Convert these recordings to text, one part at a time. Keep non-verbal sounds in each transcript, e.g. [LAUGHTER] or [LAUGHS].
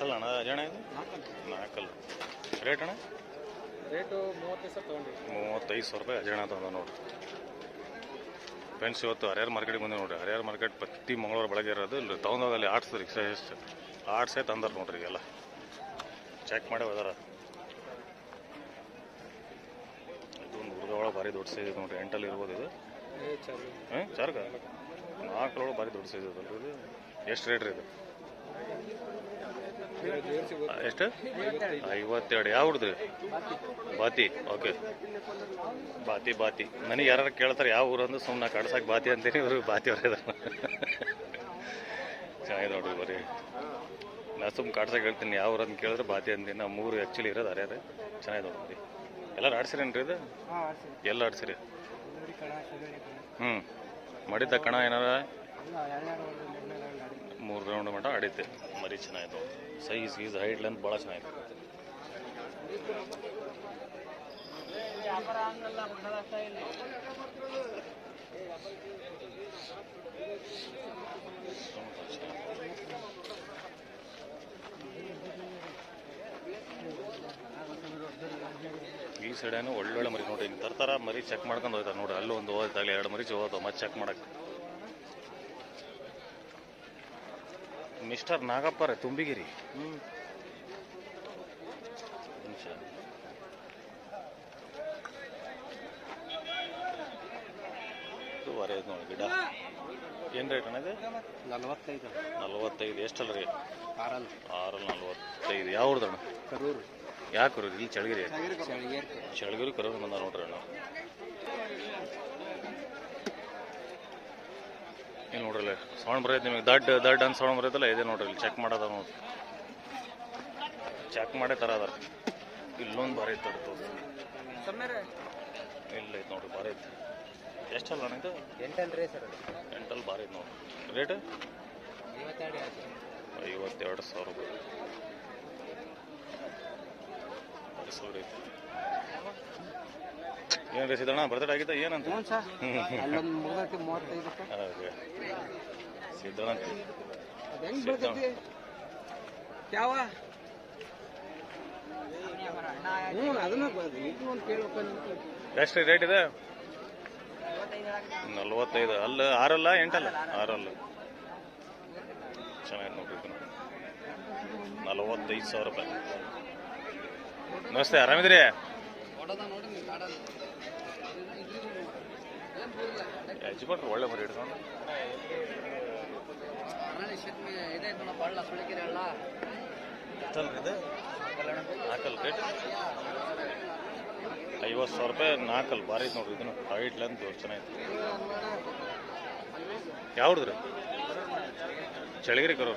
ಎಷ್ಟಲ್ಲ ಅಣ್ಣ ಅಜಣ ಇದು? ನಾಲ್ಕಲ್ಲ. ರೇಟ್ ಅಣ್ಣ? ರೇಟು ಮೂವತ್ತೈದು ಸಾವಿರ ತೊಗೊಂಡ್ರಿ ಮೂವತ್ತೈದು ಸಾವಿರ ರೂಪಾಯಿ ಅಜಣ ತಂದ ನೋಡಿ. ಫ್ರೆಂಡ್ಸ್ ಇವತ್ತು ಹರಿಹರ ಮಾರ್ಕೆಟಿಗೆ ಬಂದೆ ನೋಡಿರಿ. ಹರಿಹರ ಮಾರ್ಕೆಟ್ ಪ್ರತಿ ಮಂಗಳವಾರ ಬೆಳಗ್ಗೆ ಇರೋದು ಇಲ್ಲಿ ತೊಗೊಂಡೋಗಿ ಅಲ್ಲಿ ರಿಕ್ಷಾ ಎಷ್ಟು ಆಡ್ಸೇ ತಂದಾರ ನೋಡ್ರಿ ಎಲ್ಲ ಚೆಕ್ ಮಾಡಿ ಹೋದಾರ ಇದೊಂದು ಹುಡುಗ ಭಾರಿ ದೊಡ್ಡ ಸೈಜ್ ನೋಡ್ರಿ. ಎಂಟಲ್ಲಿ ಇರ್ಬೋದು ಇದು. ಹಾಂ ಚಾರ್ಗ? ನಾಲ್ಕರೊಳಗೆ ಭಾರಿ ದೊಡ್ಡ ಸೈಜ್ ಇದು ಎಷ್ಟು ರೇಟ್ ರೀ ಇದು? ಎಷ್ಟು? ಐವತ್ತೆರಡು. ಯಾವ ಹುಡ್ದ್ರಿ ಬಾತಿ. ಓಕೆ. ಬಾತಿ ಬಾತಿ. ನನಗೆ ಯಾರು ಕೇಳ್ತಾರೆ ಯಾವ ಊರು ಅಂದ್ರೆ ಸುಮ್ಮನೆ ಕಡ್ಸಕ್ಕೆ ಬಾತಿ ಅಂತೀನಿ ಇವರು ಬಾತಿ ಅವ್ರ ಚೆನ್ನಾಗಿದೆ ನೋಡ್ರಿ ಬರೀ. ನಾ ಸುಮ್ಮನೆ ಕಾಡ್ಸಕ್ಕೆ ಹೇಳ್ತೀನಿ ಯಾವ ಊರು ಅಂತ ಕೇಳಿದ್ರೆ ಬಾತಿ ಅಂತೀನಿ. ನಮ್ಮ ಊರು ಆ್ಯಕ್ಚುಲಿ ಇರೋದು ಅರ್ಯಾರೆ ಚೆನ್ನಾಗಿದೆ ನೋಡ್ರಿ ಎಲ್ಲರೂ ಆಡ್ಸಿರೇನ್ರಿ ಇದು? ಹಾಂ ಎಲ್ಲ ಆಡ್ಸಿರಿ? ಹ್ಞೂ ಮಾಡಿದ್ದ ಕಣ. ಏನಾರ ಇಲ್ಲ ಎರಡೆರಡು ಮೂರನೇ ಗಾಡಿ ಮೂರು ರೌಂಡ್ ಮಟ್ಟ ಆಡೈತೆ ಮರಿ ಚೆನ್ನಾಗಿತ್ತು. ಸೈಜ್ ಗೀಸ್ ಹೈಟ್ ಲೆಂತ್ ಭಾಳ ಚೆನ್ನಾಗಿತ್ತು. ಈ ಸೈಡೇನು ಒಳ್ಳೊಳ್ಳೆ ಮರಿ ನೋಡಿ. ಹಿಂಗೆ ತರ್ತಾರ, ಮರಿ ಚೆಕ್ ಮಾಡ್ಕೊಂಡು ಹೋಗ್ತಾರೆ ನೋಡಿ ಅಲ್ಲೂ ಒಂದು ಹೋಗ್ತಾಗಲಿ ಎರಡು ಮರಿ ಹೋಗ್ತಾವ ಮತ್ತೆ ಚೆಕ್ ಮಾಡಕ್ಕೆ. ಮಿಸ್ಟರ್ ನಾಗಪ್ಪ ರೀ ತುಂಬಿಗಿರಿ. ಹ್ಞೂ ನಿಮಿಷ. ಇದು ವರೆ ಐತೆ ನೋಡಿ ಗಿಡ. ಏನು ರೇಟ್ ಅಣ್ಣ ನಲವತ್ತೈದು. ನಲವತ್ತೈದು. ಎಷ್ಟಲ್ಲ ರೀ ಆರಲ್ ಆರಲ್ಲಿ ನಲ್ವತ್ತೈದು. ಯಾವ ಊರ್ದಣ್ಣ ಕರೂರು. ಯಾಕೆ ಕರೂರು? ಇಲ್ಲಿ ಚಳಗಿರಿ ಚಳಿಗೇರ್ ಚಳಗಿರಿ ಕರೂರು ಬಂದ ನೋಡ್ರಿ ಅಣ್ಣ. ಏನು ನೋಡ್ರಲ್ಲ ಸೌಂಡ್ ಬರೈತೆ ನಿಮಗೆ. ದಡ್ಡ ದಡ್ ಅಂತ ಸೌಂಡ್ ಬರೈತಲ್ಲ ಇದೆ ನೋಡ್ರಿ ಇಲ್ಲಿ. ಚೆಕ್ ಮಾಡೋದ ನೋಡ್ರಿ. ಚೆಕ್ ಮಾಡೇ ತರ ಅದ ಇಲ್ಲೊಂದು ಬಾರಿ ಐತೆ ಇಲ್ಲ ಐತೆ ನೋಡ್ರಿ ಬಾರಿ ಐತೆ. ಎಷ್ಟಲ್ಲ ಅಣ್ಣ ಇದು? ಎಂಟಲ್ರಿ ಸರ್. ಎಂಟಲ್ ಬಾರಿ ಐತೆ ನೋಡ್ರಿ. ರೇಟ್ ಐವತ್ತೆರಡು ಸಾವಿರ ರೂಪಾಯಿ. ಸಾವಿರ ಐತೆ. ಏನು ರಸಿದಣ್ಣ ಬರ್ತಡೇ ಆಗಿತ್ತ ಏನಂತ? ಹ್ಞೂ ಸರ್. ಅಲ್ಲೊಂದು ಮುಗ್ದೈತಿ ಮೂವತ್ತೈದಕ್ಕೆ. ಹಾಗೆ ಸಿದ್ದಣ್ಣ. ಅದು ಹೆಂಗ್ ಬೀಳ್ತೈತಿ ಯಾವ ಹ್ಞೂ ಅದನ್ನ ಇದು ಒಂದು ಕೇಳ್ಬೇಕು ಎಷ್ಟು ರೇಟ್ ಇದೆ? ನಲ್ವತ್ತೈದು. ಅಲ್ಲ ಆರಲ್ಲ ಎಂಟಲ್ಲ? ಆರಲ್ಲ. ಚೆನ್ನಾಗಿ ನೋಡ್ರಿ ನಲ್ವತ್ತೈದು ನಲವತ್ತೈದು ಸಾವಿರ ರೂಪಾಯಿ. ನಮಸ್ತೆ ಆರಾಮಿದ್ರಿ? ಯಜಮಾನ್ರು ಒಳ್ಳೆ ಮರಿ ಹಿಡ್ಕೊಂಡು ಇದು ನಾಲ್ಕಲ್ ರೇಟ್ ಐವತ್ತು ಸಾವಿರ ರೂಪಾಯಿ ನಾಲ್ಕಲ್ ಭಾರಿ ಐತೆ ನೋಡ್ರಿ ಇದನ್ನು. ಹೈಟ್ ಲೆಂತ್ ಚೆನ್ನಾಗಿತ್ತು ಯಾವ್ದು ಚಳಿಗಿರಿ ಕರು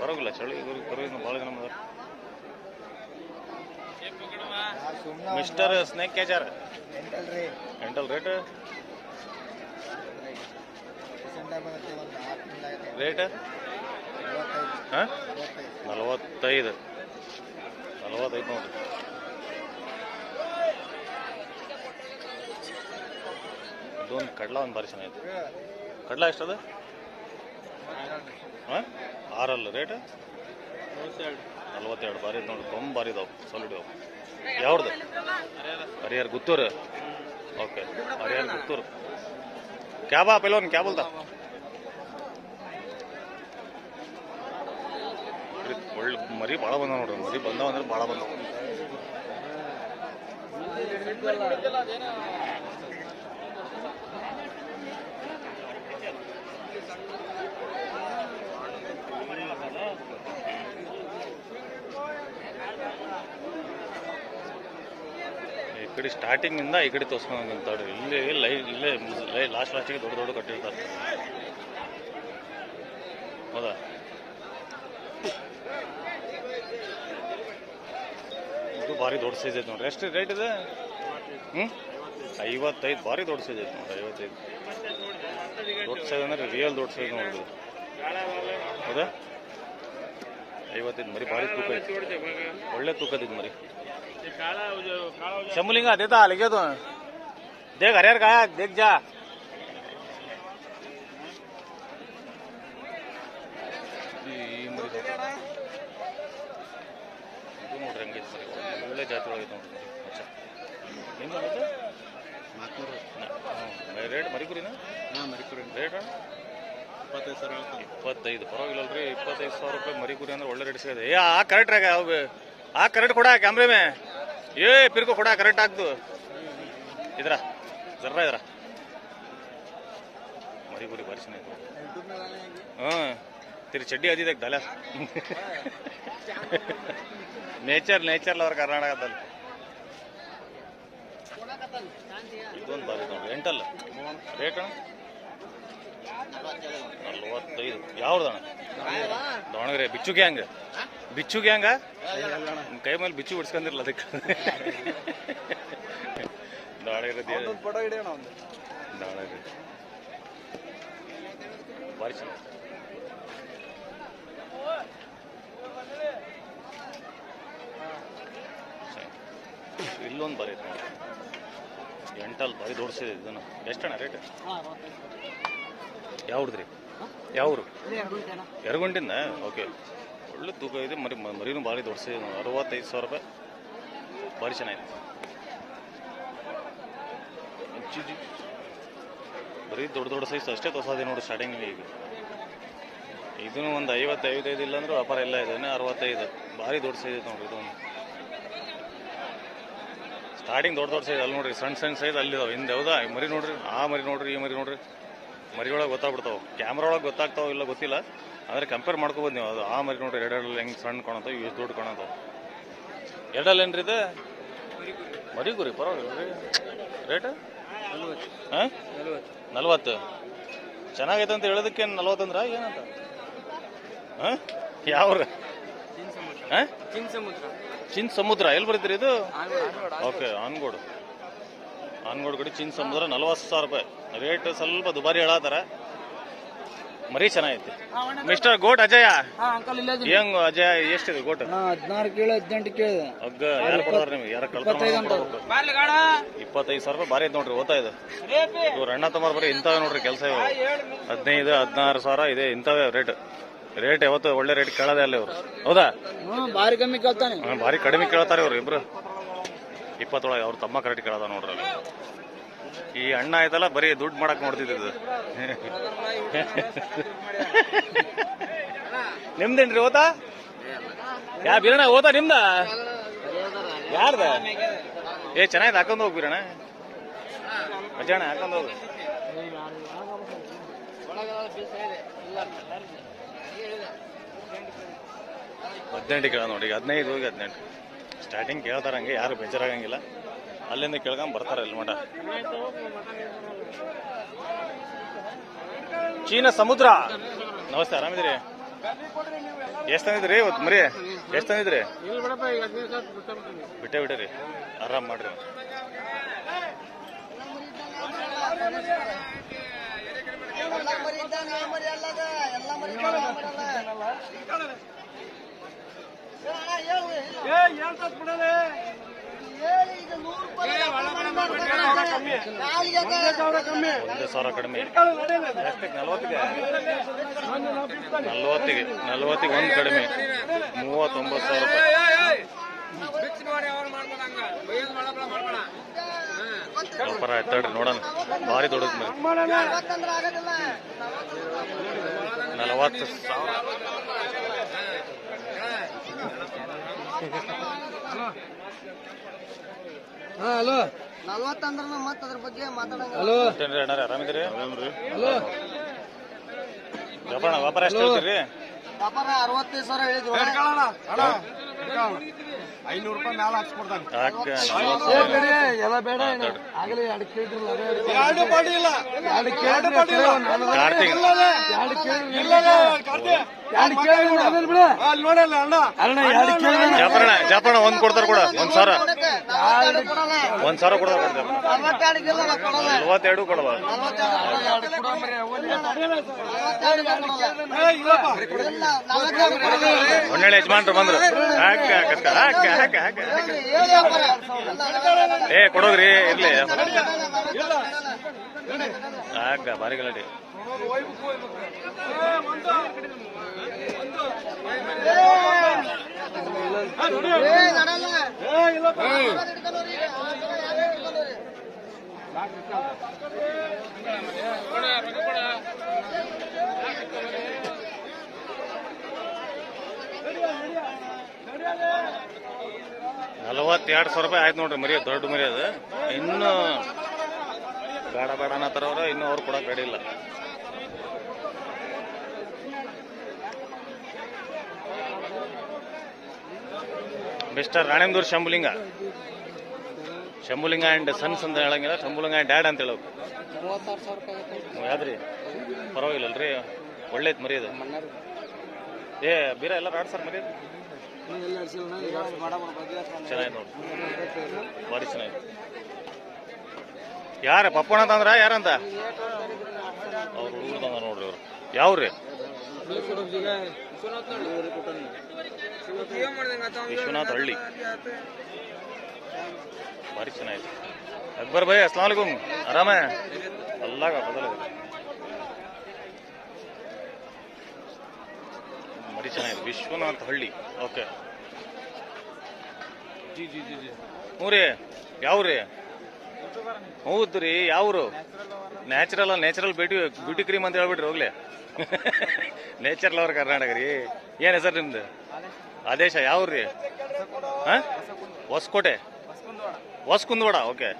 ಬರೋಗಿಲ್ಲ ಚಳಿಗಿರಿ ಕರು ಇನ್ನು ಭಾಳ ಜನ ಮಿಸ್ಟರ್ ಸ್ನೇಕ್ ಕ್ಯಾಚರ್ ಎಂಟಲ್ರಿ. ಎಂಟಲ್ ರೇಟ್ ರೇಟ್ ಹಾಂ? ನಲವತ್ತೈದು. ನಲವತ್ತೈದು. ನೋಡಿರಿ ಇದೊಂದು ಕಡ್ಲ ಒಂದು ಬಾರಿ ಚೆನ್ನಾಗಿದೆ. ಕಡ್ಲ ಎಷ್ಟದ? ಹಾಂ? ಆರಲ್ಲ. ರೇಟ್ ನಲ್ವತ್ತೆರಡು. ಬಾರಿ ನೋಡಿ. ತುಂಬ ಬಾರಿ ಇದಾವೆ. ಸಾಲಿಡ್ ಇದಾವೆ. ಯಾವ್ದು? ಹರಿಹರ್. ಗುತ್ತೂರು. ಓಕೆ ಹರಿಹರ್ ಗುತ್ತೂರು. ಕ್ಯಾಬಾ ಪೆಲೋನ್ ಕ್ಯಾ ಬೋಲ್ತಾ ಒಳ್ಳೆ ಮರಿ ಭಾಳ ಬಂದ ನೋಡ್ರಿ, ಮರಿ ಬಂದವ ಅಂದ್ರೆ ಭಾಳ ಬಂದವ. ಈ ಕಡೆ ಸ್ಟಾರ್ಟಿಂಗ್ ಇಂದ ಈ ಕಡೆ ತೋರ್ಸ್ಕೊಂಡ್ ತಡ್ರಿ ಇಲ್ಲಿ ಲೈ ಇಲ್ಲೇ ಲೈ ಲಾಸ್ಟ್ ಲಾಸ್ಟಿಗೆ ದೊಡ್ಡ ದೊಡ್ಡ ಕಟ್ಟಿರ್ತಾರೆ ಹೌದಾ ಇದು ಭಾರಿ ದೊಡ್ಡ ಸೈಜ್ ಐತೆ ನೋಡ್ರಿ. ಎಷ್ಟು ರೇಟ್ ಇದೆ? ಹ್ಞೂ ಐವತ್ತೈದು ಭಾರಿ ದೊಡ್ಡ ಸೈಜ್ ಐತೆ ನೋಡ್ರಿ, ಐವತ್ತೈದು. ದೊಡ್ಡ ಸೈಜ್ ಅಂದ್ರೆ ರಿಯಲ್ ದೊಡ್ಡ ಸೈಜ್ ನೋಡ್ರಿ ಹೌದಾ? ಐವತ್ತೈದು ಮರಿ ಭಾರಿ ತೂಕ ಐತಿ. ಒಳ್ಳೆ ತೂಕದಿದ್ದು ಮರಿ. ಶಂಭುಲಿಂಗ ಅದೇದ ಅಲ್ಲಿಗೆದು ದೇಗ್ ಹರಿಯರ್ಗ ದೇಗ್ ಜಾ. ಒಳ್ಳೆ ಜಾತಿ ಒಳಗೆ ನೋಡ್ರಿ ಅಚ್ಚ ನಿಮ್ದು ಮತ್ತೆ ಹ್ಞೂ ರೇಟ್ ಮರಿಕುರಿನ? ಹಾಂ ಮರಿಕುರಿ. ರೇಟ್? ಇಪ್ಪತ್ತೈದು ಸಾವಿರ ಇಪ್ಪತ್ತೈದು ಇಪ್ಪತ್ತೈದು. ಪರವಾಗಿಲ್ಲಲ್ರಿ ಇಪ್ಪತ್ತೈದು ಸಾವಿರ ರೂಪಾಯಿ ಮರಿಕುರಿ ಅಂದ್ರೆ ಒಳ್ಳೆ ರೇಟ್ ಸಿಗದೆ ಏ ಆ ಕರೆಕ್ಟ್ ರಾಗ ಅವು ಆ ಕರೆಕ್ಟ್ ಕೊಡ ಕ್ಯಾಮ್ರೆ ಮೇ ಏ ಪಿರ್ಕೋ ಕೊಡ ಕರೆಕ್ಟ್ ಆಗ್ದು. ಇದ್ರ? ಜರ್ರ ಇದ್ರ? ಮರಿಕುರಿ ಬರ್ಸಿನ ಹ್ಞೂ ತಿರು ಚಡ್ಡಿ ಅದಿದಾಗ ದಲ. ನೇಚರ್ ನೇಚರ್ ಅವ್ರ ಕರ್ನಾಟಕದಲ್ಲಿ. ಇದೊಂದು ಬಾರಿ ನೋಡಿ ಎಂಟಲ್ಲ? ರೇಟ್ ಅಣ್ಣ? ನಲ್ವತ್ತೈದು. ಯಾವ್ದಣ ದಾವಣಗೆರೆ ಬಿಚ್ಚು ಗ್ಯಾಂಗ್ ಬಿಚ್ಚು ಗ್ಯಾಂಗ ಕೈ ಮೇಲೆ ಬಿಚ್ಚು ಬಿಡ್ಸ್ಕೊಂಡಿರಲ್ಲ ಅದಕ್ಕೆ. ದಾವಣಗೆರೆ ದಾವಣಗೆರೆ. ಭಾರಿ ಚೆನ್ನಾಗಿ ಇಲ್ಲೊಂದು ಬಾರಿ ಐತೆ ನೋಡಿ ಎಂಟಲ್ಲಿ ಬರೀ ದೊಡ್ಸಿದೆ ಇದನ್ನು. ಎಷ್ಟಣ್ಣ ರೇಟ್? ಯಾವ್ದ್ರಿ ಯಾವ್ರು ಎರಗುಂಟಿಂದ ಓಕೆ. ಒಳ್ಳೆ ತೂಕ ಇದೆ. ಮರಿ ಮರಿನು ಭಾರಿ ದೊಡ್ಸಿದೆ. ಅರವತ್ತೈದು ಸಾವಿರ ರೂಪಾಯಿ. ಭಾರಿ ಚೆನ್ನಾಗಿದೆ. ಬರೀ ದೊಡ್ಡ ದೊಡ್ಡ ಸೈಜ್ ಅಷ್ಟೇ ತೊಸಾದೆ ನೋಡಿ ಸ್ಟಾರ್ಟಿಂಗ್ ಈಗ. ಇದನ್ನು ಒಂದು ಐವತ್ತು ಐವತ್ತೈದು ಇಲ್ಲ ಅಂದ್ರೆ ವ್ಯಾಪಾರ ಎಲ್ಲ ಇದೆ. ಅರವತ್ತೈದು. ಭಾರಿ ದೊಡ್ಡ ಸೈಜ್ ಐತೆ ನೋಡ್ರಿ ಇದೊಂದು ಸ್ಟಾರ್ಟಿಂಗ್ ದೊಡ್ಡ ದೊಡ್ಡ ಸೈಜ್ ಅಲ್ಲಿ ನೋಡ್ರಿ ಸಣ್ಣ ಸಣ್ಣ ಸೈಜ್ ಅಲ್ಲಿದಾವೆ. ಹಿಂದೆ ಹೌದಾ ಈ ಮರಿ ನೋಡ್ರಿ, ಆ ಮರಿ ನೋಡ್ರಿ, ಈ ಮರಿ ನೋಡ್ರಿ. ಮರಿ ಒಳಗೆ ಗೊತ್ತಾಗ್ಬಿಡ್ತಾವೆ. ಕ್ಯಾಮ್ರಾ ಒಳಗೆ ಗೊತ್ತಾಗ್ತಾವ ಇಲ್ಲ ಗೊತ್ತಿಲ್ಲ. ಆದರೆ ಕಂಪೇರ್ ಮಾಡ್ಕೋಬೋದು ನೀವು. ಅದು ಆ ಮರಿ ನೋಡ್ರಿ ಎರಡಲ್ಲಿ ಹೆಂಗೆ ಸಣ್ಣ ಕಾಣತಾವ ಎಷ್ಟು ದೊಡ್ಡ ಕಾಣತಾವ ಎರಡಲ್ಲಿ ಏನ್ರಿ ಇದು? ಮರಿ ಗುರಿ ಪರವಾಗಿಲ್ಲ ರೀ. ರೇಟ್ ಹಾಂ? ನಲ್ವತ್ತು. ಚೆನ್ನಾಗೈತೆ ಅಂತ ಹೇಳೋದಕ್ಕೆ ನಲ್ವತ್ತಂದ್ರ? ಏನಂತ? ಹಾಂ? ಯಾವ್ರ? ಚಿನ್ ಸಮುದ್ರ ಚಿನ್ ಸಮುದ್ರ ಎಲ್ಲಿ ಬರೀತೀರಿ ಇದು? ಓಕೆ ಆನ್ಗೋಡು. ಆನ್ಗೋಡ್ ಕಡೆ ಚಿನ್ ಸಮುದ್ರ ನಲ್ವತ್ತು ಸಾವಿರ ರೂಪಾಯಿ. ರೇಟ್ ಸ್ವಲ್ಪ ದುಬಾರಿ ಹೇಳತ್ತಾರ ಮರಿ ಚೆನ್ನಾಗೈತಿ. ಮಿಸ್ಟರ್ ಗೋಟ್ ಅಜಯ ಹಾಂ ಅಂಕಲ್ ಇಲ್ಲ ಹೆಂಗ್ ಅಜಯ ಎಷ್ಟಿದೆ ಗೋಟ್ ಹದಿನಾರು ಕೇಳಿ ಹದಿನೆಂಟು ಅಗ್ಗ ಯಾರು ಕೊಡೋರು ನಿಮ್ಗೆ? ಯಾರ ಕಳ್ಕೊಂಡು ಇಪ್ಪತ್ತೈದು ಸಾವಿರ ರೂಪಾಯಿ ಬಾರಿ ಐತೆ ನೋಡ್ರಿ ಓದ್ತಾ ಇದೆ. ಇವ್ರ ಅಣ್ಣ ತಮ್ಮ ಬರೀ ಇಂಥವೇ ನೋಡ್ರಿ ಕೆಲಸ ಇವು ಹದಿನೈದು ಹದಿನಾರು ಸಾವಿರ ಇದೆ ಇಂಥವೇ ರೇಟ್. ರೇಟ್ ಯಾವತ್ತು ಒಳ್ಳೆ ರೇಟ್ ಕೇಳೋದೇ ಅಲ್ಲ ಇವರು. ಹೌದಾ? ಹ್ಞೂ ಭಾರಿ ಕಮ್ಮಿ ಕೇಳ್ತಾನೆ. ಹಾ, ಭಾರಿ ಕಡಿಮೆ ಕೇಳ್ತಾರೆ ಇವ್ರು ಇಬ್ರು. ಇಪ್ಪತ್ತೊಳಗೆ ಅವ್ರು ತಮ್ಮ ಕರೆಕ್ಟ್ ಕೇಳದ ನೋಡ್ರಿ ಅಲ್ಲಿ. ಈ ಅಣ್ಣ ಆಯ್ತಲ್ಲ ಬರೀ ದುಡ್ಡು ಮಾಡಕ್ ನೋಡ್ತಿದ್ದು ನಿಮ್ದೇನ್ರಿ ಓತಾ? ಯಾ ಬೀರಣ್ಣ ಓತಾ ನಿಮ್ದ? ಯಾರ್ದ? ಏ ಚೆನ್ನಾಗಿದೆ ಹಾಕೊಂಡು ಹೋಗಿ ಬೀರಣ್ಣ. ಮಜಾಣ ಹಾಕೊಂಡ್ ಹೋಗು. ಹದಿನೆಂಟು ಕೇಳ ನೋಡಿ, ಈಗ ಹದಿನೈದು ಹೋಗಿ ಹದಿನೆಂಟು. ಸ್ಟಾರ್ಟಿಂಗ್ ಕೇಳ್ತಾರೆ ಹಂಗೆ, ಯಾರು ಬೇಜಾರಾಗಂಗಿಲ್ಲ. ಅಲ್ಲಿಂದ ಕೇಳ್ಕೊಂಡು ಬರ್ತಾರೆ ಇಲ್ಲಿ ಮಠ. ಚೀನಾ ಸಮುದ್ರ. ನಮಸ್ತೆ ಆರಾಮಿದ್ರಿ ಎಷ್ಟು ತಂದಿದ್ರಿ ಇವತ್ತು ಮರಿ? ಎಷ್ಟು ತಂದಿದ್ರಿ ಬಿಟ್ಟೆ ಬಿಟ್ಟರಿ. ಆರಾಮ್ ಮಾಡ್ರಿ. ಒಂದು ಸಾವಿರ ಕಡಿಮೆ. ಎಷ್ಟಕ್ಕೆ ನಲ್ವತ್ತಿಗೆ? ನಲ್ವತ್ತಿಗೆ. ನಲ್ವತ್ತಿಗೆ ಒಂದು ಕಡಿಮೆ. ಮೂವತ್ತೊಂಬತ್ತು ಸಾವಿರ ವ್ಯಾಪಾರ ಆಯ್ತು ತಡ್ರಿ ನೋಡೋಣ. ಭಾರಿ ದೊಡ್ಡದ. ನಲವತ್ತು ಸಾವಿರ. ಹಾಂ ಹಲೋ. ನಲ್ವತ್ತಂದ್ರ ಮತ್ತ ಅದ್ರ ಬಗ್ಗೆ ಮಾತಾಡಂಗ ಹಲೋ. ಆರಾಮಿದ್ರಿ ಹಲೋ. ವ್ಯಾಪಾರ ವ್ಯಾಪಾರ ಎಷ್ಟು ಹೇಳ್ತೀರಿ? ವ್ಯಾಪಾರ ಅರವತ್ತೈದು ಸಾವಿರ ಹೇಳಿದ್ರು ಐನೂರು ರೂಪಾಯಿ ಮ್ಯಾಲ ಹಾಕ್ಸ್ಕೊಡ್ತಾನೆ. ನಲ್ವತ್ತು ಎಲ್ಲ ಬೇಡ ಆಗಲಿ ಎರಡು ಕೇಳಿದ್ರು ಎರಡು ಪಾಟಿ ಇಲ್ಲ. ಎರಡು ಕೇಳಿದ್ರೆ ಎರಡು ಕೇಳಿದ್ರೆ ಜಾಪರಣ ಜಾಪರಣ ಒಂದ್ ಕೊಡ್ತಾರ ಕೂಡ ಒಂದ್ ಸಾವಿರ. ಒಂದ್ ಸಾವಿರ ಕೊಡ್ತಾರ ನಲ್ವತ್ತೆರಡು ಕೊಡವ. ಒಳ್ಳೆ ಯಜಮಾನ್ರು ಬಂದ್ರು. ಹಾಕ ಹಾಕ ಹಾಕ ಹಾಕ ಹಾಕ ಏ ಕೊಡೋದ್ರಿ ಇರ್ಲಿ. ಆಗ ಭಾರಿ ಗಲಾಟೆ. ನಲವತ್ತೆರಡು ಸಾವಿರ ರೂಪಾಯಿ ಆಯ್ತು ನೋಡ್ರಿ ಮರಿ ದೊಡ್ಡ ಮರಿ ಅದು ಇನ್ನು ಬೇಡ ಬೇಡ ಅನ್ನತ್ತಾರ ಅವ್ರು, ಇನ್ನೂ ಅವ್ರು ಕೊಡಕ್ ರೆಡಿ ಇಲ್ಲ. Mister Ranendur Shambhulinga. Shambhulinga and sons ಅಂತ ಹೇಳಂಗಿಲ್ಲ ಶಂಭುಲಿಂಗ ಆ್ಯಂಡ್ ಡ್ಯಾಡ್ ಅಂತ ಹೇಳೋದು. ಯಾವ್ದ್ರಿ? ಪರವಾಗಿಲ್ಲಲ್ರಿ ಒಳ್ಳೇದ್ ಮರಿ ಅದು. ಏ ಬೀರ ಎಲ್ಲ ರಾಡ್ ಸರ್ ಮರಿ ಅದು. ಚೆನ್ನಾಗಿ ನೋಡಿ. ಬಾರಿ ಚೆನ್ನಾಗಿ. ಯಾರ ಪಪ್ಪಣ ಅಂತಂದ್ರ ಯಾರಂತ ಅವ್ರು ಊರ್ದಂದ ನೋಡ್ರಿ ಅವ್ರು ಯಾವ್ರಿ? ವಿಶ್ವನಾಥ್ ಹಳ್ಳಿ. ಭಾರಿ ಚೆನ್ನಾಗಿದೆ. ಅಕ್ಬರ್ ಭಾಯ್ ಅಸ್ಲಾಂ ಆರಾಮ? ಅಲ್ಲಾಗ ಬದಲ ಭಾರಿ ಚೆನ್ನಾಗಿದೆ. ವಿಶ್ವನಾಥ್ ಹಳ್ಳಿ. ಓಕೆ. ಜಿ ಜಿ ಜಿ ಜಿ. ಹ್ಞೂ ರೀ ಯಾವ್ರಿ? ಹೌದು ರೀ ಯಾವ್ರು natural natural beauty beauty cream ಅಂತ ಹೇಳ್ಬಿಟ್ರಿ ಹೋಗ್ಲಿ. [LAUGHS] ನೇಚರ್ ಲವರ್ ಕರ್ನಾಟಕ ರೀ. ಏನ್ ಹೆಸರು ನಿಮ್ದು? ಆದೇಶ ಯಾವ್ರಿ? ಹಾ? ಹೊಸಕೋಟೆ? ಹೊಸಕುಂದವಾಡ, ಓಕೆ.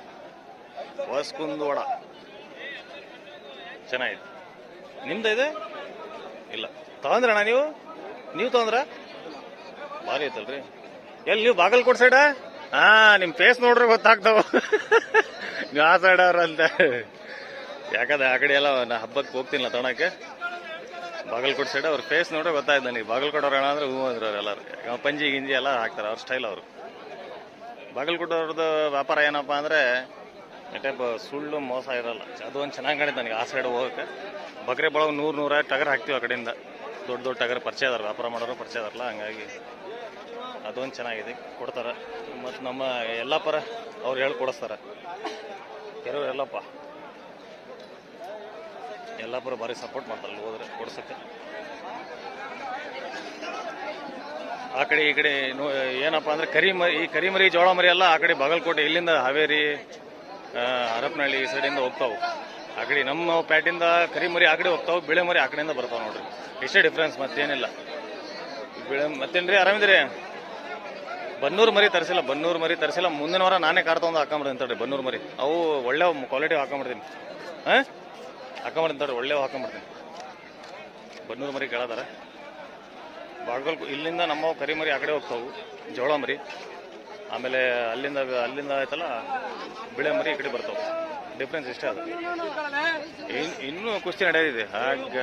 ಹೊಸಕುಂದವಾಡ. ಚೆನ್ನಾಗಿದೆ. ನಿಮ್ದು ಇದೆ? ಇಲ್ಲ. ತಗೊಂದ್ರಣ ನೀವು? ನೀವು ತಗೊಂಡ್ರ? ಭಾರಿ ಐತಲ್ರಿ. ಎಲ್ಲಿ ನೀವು ಬಾಗಲ್ಕೋಟ್ ಸೈಡ ಹಾ, ನಿಮ್ ಫೇಸ್ ನೋಡ್ರಿ ಗೊತ್ತಾಗ್ತಾವ. [LAUGHS] ನೀವು ಆ ಸೈಡ್ ಅವ್ರಂತ ಯಾಕಂದ್ರೆ ಆ ಕಡೆ ಎಲ್ಲ ನಾ ಹಬ್ಬಕ್ಕೆ ಹೋಗ್ತಿಲ್ಲ ತಗೊಳಕ್ಕೆ. ಬಾಗಲಕೋಟ್ ಸೈಡ್ ಅವ್ರ ಫೇಸ್ ನೋಡ್ರೆ ಗೊತ್ತಾಯ್ತು ನನಗೆ. ಬಾಗಲಕೋಟ್ ಅವ್ರ ಅಂದ್ರೆ ಹೂ ಅಂದ್ರೆ ಪಂಜಿ ಗಿಂಜಿ ಎಲ್ಲ ಹಾಕ್ತಾರೆ, ಅವ್ರ ಸ್ಟೈಲ್ ಅವರು. ಬಾಗಲಕೋಟೆ ಅವ್ರದ್ದು ವ್ಯಾಪಾರ ಏನಪ್ಪಾ ಅಂದ್ರೆ ಟೈಪ್ ಸುಳ್ಳು ಮೋಸ ಇರಲ್ಲ. ಅದು ಒಂದು ಚೆನ್ನಾಗಿ ಕಾಣಿತ್ತು ನನಗೆ ಆ ಸೈಡ್ ಹೋಗಕ್ಕೆ. ಬಕ್ರೆ ಬಳಗ ನೂರು ನೂರ ಟಗರ್ ಹಾಕ್ತೀವಿ ಆ ಕಡೆಯಿಂದ. ದೊಡ್ಡ ದೊಡ್ಡ ಟಗರ್ ಪರಿಚಯ ಅದಾರ ವ್ಯಾಪಾರ ಮಾಡೋರು ಪರಿಚಯ ಅದಾರಲ್ಲ ಹಂಗಾಗಿ ಅದೊಂದು ಚೆನ್ನಾಗಿದೆ. ಕೊಡ್ತಾರೆ. ಮತ್ತು ನಮ್ಮ ಯಲ್ಲಾಪರ ಅವ್ರು ಹೇಳ್ಕೊಡಿಸ್ತಾರೆ ಕೊಡಿಸ್ತಾರೆ. ಕೆಲವ್ರು ಎಲ್ಲಪ್ಪ ಯಲ್ಲಾಪುರ ಭಾರಿ ಸಪೋರ್ಟ್ ಮಾಡ್ತಾರೆ ಅಲ್ಲಿ ಹೋದ್ರೆ ಕೊಡ್ಸಕ್ಕೆ ಆ ಕಡೆ, ಈ ಕಡೆ ಏನಪ್ಪಾ ಅಂದ್ರೆ ಕರಿಮರಿ, ಈ ಕರಿಮರಿ ಜೋಳ ಮರಿ ಎಲ್ಲ ಆ ಕಡೆ ಬಾಗಲಕೋಟೆ, ಇಲ್ಲಿಂದ ಹಾವೇರಿ ಹರಪನಹಳ್ಳಿ ಈ ಸೈಡಿಂದ ಹೋಗ್ತಾವು. ಆ ಕಡೆ ನಮ್ಮ ಪ್ಯಾಟಿಂದ ಕರಿಮರಿ ಆ ಕಡೆ ಹೋಗ್ತಾವೆ ಬಿಳೆ ಮರಿ ಆ ಕಡೆಯಿಂದ ಬರ್ತಾವೆ ನೋಡ್ರಿ. ಇಷ್ಟೇ ಡಿಫ್ರೆನ್ಸ್ ಮತ್ತೇನಿಲ್ಲ. ಬಿಳೆ, ಮತ್ತೇನ್ರಿ ಆರಾಮಿದ್ರಿ ಬನ್ನೂರು ಮರಿ ತರಿಸಿಲ್ಲ, ಬನ್ನೂರು ಮರಿ ತರಿಸಿಲ್ಲ. ಮುಂದಿನ ವಾರ ನಾನೇ ಕಾರ್ ತಗೊಂಡು ಹಾಕೊಂಬಿಡ್ತೀನಿ ತಡ್ರಿ, ಬನ್ನೂರು ಮರಿ. ಅವು ಒಳ್ಳೆ ಕ್ವಾಲಿಟಿ ಹಾಕೊಂಬಿಡ್ತೀನಿ ಹಾ? ಹಾಕೊಂಬಿಡ್ತೀನಿ ತಡ್ರಿ ಒಳ್ಳೆ ಹಾಕೊಂಬಿಡ್ತೀನಿ ಬನ್ನೂರು ಮರಿ ಕೇಳದಾರ. ಬಾಗಲ್ ಇಲ್ಲಿಂದ ನಮ್ಮ ಕರಿಮರಿ ಆ ಕಡೆ ಹೋಗ್ತಾವು ಜೋಳ ಮರಿ. ಆಮೇಲೆ ಅಲ್ಲಿಂದ ಅಲ್ಲಿಂದ ಆಯ್ತಲ್ಲ ಬಿಳೆ ಮರಿ ಈ ಕಡೆ ಬರ್ತಾವೆ. ಡಿಫ್ರೆನ್ಸ್ ಇಷ್ಟೇ ಅದು. ಇನ್ನು ಇನ್ನೂ ಕುಸ್ತಿ ನಡೆಯದಿದೆ ಹಾಗ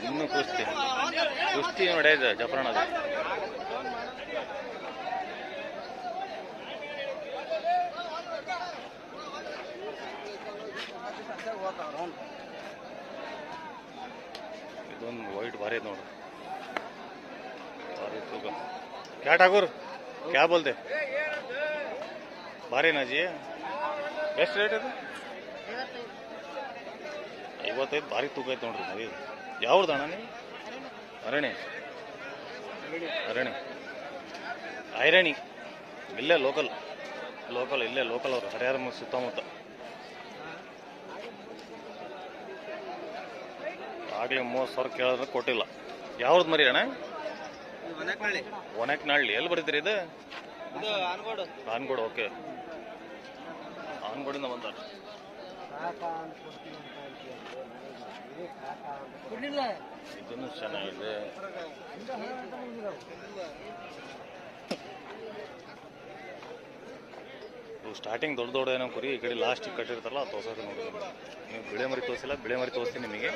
ಇನ್ನೂ ಕುಸ್ತಿ. ಕುಸ್ತಿ ನಡೆದಿದೆ ಜಫರಾಣದ ಇದೊಂದು ವೈಟ್ ಭಾರಿ ನೋಡ್ರಿ ಭಾರಿ ತೂಕ. ಕ್ಯಾ ಠಾಕೂರ್? ಕ್ಯಾ ಬೋಲ್ತೆ ಭಾರಿ ನಾಜಿ ಎಷ್ಟು ರೇಟ್ ಇದು? ಐವತ್ತೈದು ಭಾರಿ ತೂಕ ಐತೆ ನೋಡ್ರಿ ಮರಿ ಯಾವ್ದು ಅಣ್ಣ ನೀವು ಅರಣಿ ಅರಣಿ ಐರಣಿ. ಇಲ್ಲೇ ಲೋಕಲ್ ಲೋಕಲ್ ಇಲ್ಲೇ ಲೋಕಲ್ ಅವರು. ಹರಿಹರ ಸುತ್ತಮುತ್ತ. ಆಗ್ಲೇ ಮೂವತ್ತು ಸಾವಿರ ಕೇಳಿದ್ರೆ ಕೊಟ್ಟಿಲ್ಲ. ಯಾವ್ದು ಮರಿ ಅಣ್ಣ? ಒಣಕ್ನಹಳ್ಳಿ ಎಲ್ಲಿ ಬರೀತೀರಿ ಇದು? ಆನ್ಗೋಡು. ಓಕೆ. ಆನ್ಗೋಡಿಂದ ಬಂದ. ಇದನ್ನು ಚೆನ್ನಾಗಿದೆ. ಇವು ಸ್ಟಾರ್ಟಿಂಗ್ ದೊಡ್ಡ ದೊಡ್ಡ ಏನೋ ಕುರಿ ಈ ಕಡೆ ಲಾಸ್ಟಿಗೆ ಕಟ್ಟಿರ್ತಾರಲ್ಲ ಅದು ತೋರ್ಸೋದು ನೋಡಿ ನೀವು ಬಿಳೆ ಮರಿ ತೋರಿಸಿಲ್ಲ ಬಿಳೆ ಮರಿ ತೋರಿಸ್ತೀನಿ ನಿಮಗೆ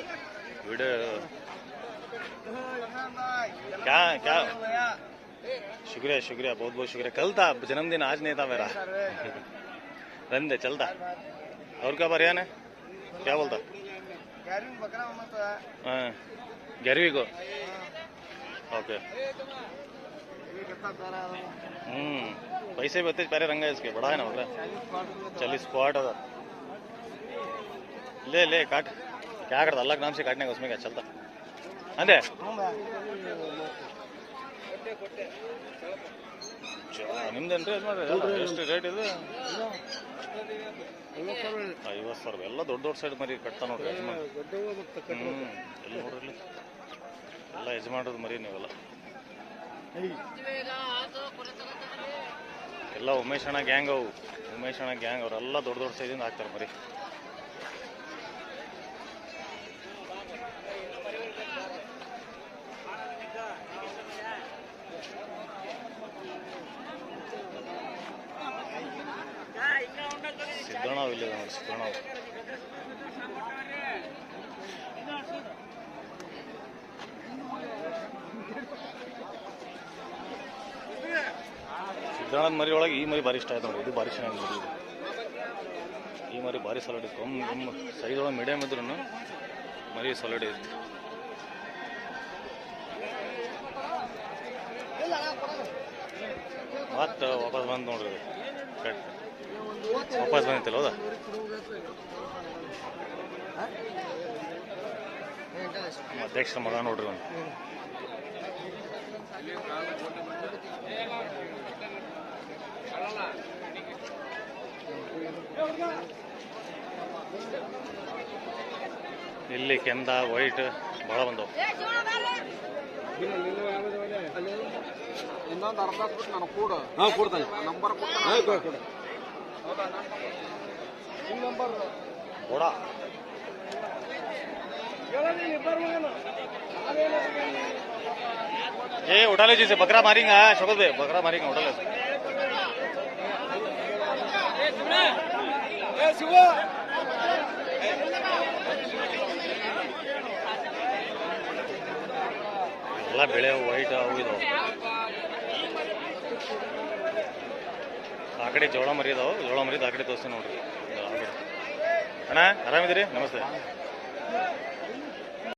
ವಿಡಿಯೋ क्या क्या शुक्रिया शुक्रिया बहुत बहुत शुक्रिया कल था जन्मदिन आज नहीं था मेरा रंदे चलता और क्या बार है क्या बोलता हाँ ग्यारहवीं को ओके हम्म पैसे भी होते प्यारे रंग है इसके बड़ा है ना बोल चालीस स्पॉट अदा ले ले काट क्या करता अल्लाह के नाम से काटने का उसमें क्या चलता अंदे ನಿಮ್ದೇನ್ರಿ ಇದು ಮಾಡ್ರಿ ಎಷ್ಟು ರೇಟ್ ಇದು ಐವತ್ತು ಸಾವಿರ ಎಲ್ಲ ದೊಡ್ಡ ದೊಡ್ಡ ಸೈಡ್ ಮರಿ ಕಟ್ತಾ ನೋಡ್ರಿ ಯಜಮಾನ್ ಹ್ಞೂ ಎಲ್ಲಿ ನೋಡ್ರಿ ಎಲ್ಲ ಯಜಮಾನ್ರದ್ದು ಮರಿ ನೀವೆಲ್ಲ ಎಲ್ಲ ಉಮೇಶ್ ಅಣ್ಣ ಗ್ಯಾಂಗ್ ಅವು. ಉಮೇಶ್ ಅಣ್ಣ ಗ್ಯಾಂಗ್ ಅವರೆಲ್ಲ ದೊಡ್ಡ ದೊಡ್ಡ ಸೈಜಿಂದ ಹಾಕ್ತಾರೆ ಮರಿ ಸಿದ್ದಣ್ಣ ಇಲ್ಲಿದೆ ನೋಡಿ ಸಿದ್ದಣ್ಣವ್ ಸಿದ್ದಣ್ಣನ ಮರಿ ಒಳಗೆ ಈ ಮರಿ ಭಾರಿ ಇಷ್ಟ ಆಯ್ತು ನೋಡಿ. ಇದು ಭಾರಿ ಚೆನ್ನಾಗಿ ಮರಿ ಈ ಮರಿ ಭಾರಿ ಸಾಲಡ್ ಇತ್ತು. ಒಮ್ಮೆ ಒಮ್ಮೆ ಸೈಜ್ ಒಳಗೆ ಮೀಡಿಯಮ್ ಇದ್ರೂ ಮರಿ ಸಾಲಡ್ ಇತ್ತು. ಮತ್ತೆ ವಾಪಸ್ ಬಂದು ನೋಡ್ರಿ. ವಾಪಸ್ ಬಂದಿತ್ತಲ್ಲ, ಹೌದಾ? ಅಧ್ಯಕ್ಷರ ಮಗ ನೋಡ್ರಿ ಒಂದು. ಇಲ್ಲಿ ಕೆಂದ ವೈಟ್ ಭಾಳ ಬಂದವು ಇನ್ನೊಂದು ಅರ್ಧ ಬಿಟ್ಟು ನನಗೆ ಕೂಡ ಹಾ ಕೊಡ್ತಾನೆ ನಂಬರ್ ಕೊಡ್ತಾನೆ ನಂಬರ್ ಬೋಡ ये उठा ले जैसे बकरा मारेंगे हाँ, शोकत भाई बकरा मारेंगे उठा ले ಏ ಶಿವ ಎಲ್ಲ ಬೆಳೆ ವೈಟ್ ಇದಾವೆ ಆ ಕಡೆ ಜೋಳ ಮರಿ ಇದಾವೆ. ಜೋಳ ಮರಿದ ಆ ಕಡೆ ತೋರಿಸ್ತೀನಿ ನೋಡ್ರಿ. ಅಣ್ಣ, ಆರಾಮಿದ್ದೀರಿ? ನಮಸ್ತೆ.